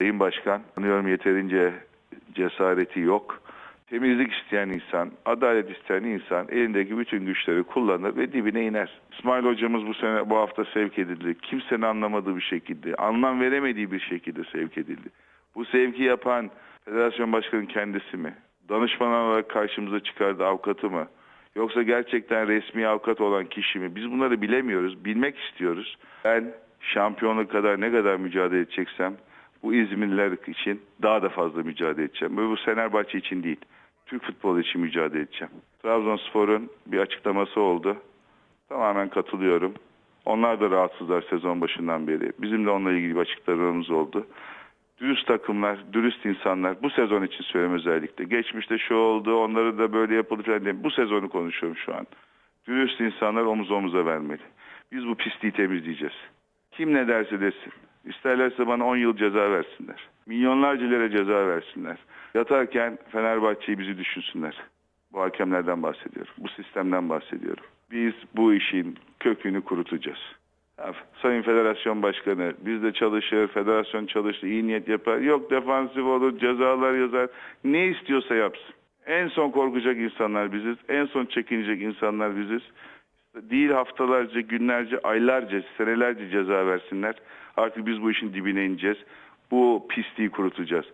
Sayın Başkan, sanıyorum yeterince cesareti yok. Temizlik isteyen insan, adalet isteyen insan elindeki bütün güçleri kullanır ve dibine iner. İsmail hocamız bu sene bu hafta sevk edildi. Kimsenin anlamadığı bir şekilde, anlam veremediği bir şekilde sevk edildi. Bu sevki yapan federasyon başkanının kendisi mi? Danışman olarak karşımıza çıkardı avukatı mı? Yoksa gerçekten resmi avukat olan kişi mi? Biz bunları bilemiyoruz. Bilmek istiyoruz. Ben şampiyonluk kadar ne kadar mücadele edeceksem bu İzmirliler için daha da fazla mücadele edeceğim. Ve bu Fenerbahçe için değil. Türk futbolu için mücadele edeceğim. Trabzonspor'un bir açıklaması oldu. Tamamen katılıyorum. Onlar da rahatsızlar sezon başından beri. Bizim de onunla ilgili bir açıklamalarımız oldu. Dürüst takımlar, dürüst insanlar bu sezon için söylüyorum özellikle. Geçmişte şu oldu, onları da böyle yapıldı falan diyeyim. Bu sezonu konuşuyorum şu an. Dürüst insanlar omuz omuza vermeli. Biz bu pisliği temizleyeceğiz. Kim ne derse desin. İsterlerse bana 10 yıl ceza versinler. Milyonlarca lira ceza versinler. Yatarken Fenerbahçe'yi bizi düşünsünler. Bu hakemlerden bahsediyorum. Bu sistemden bahsediyorum. Biz bu işin kökünü kurutacağız. Ya, Sayın Federasyon Başkanı bizde çalışır, federasyon çalışır, iyi niyet yapar. Yok defansif olur, cezalar yazar. Ne istiyorsa yapsın. En son korkacak insanlar biziz. En son çekinecek insanlar biziz. Değil haftalarca, günlerce, aylarca, senelerce ceza versinler. Artık biz bu işin dibine ineceğiz. Bu pisliği kurutacağız.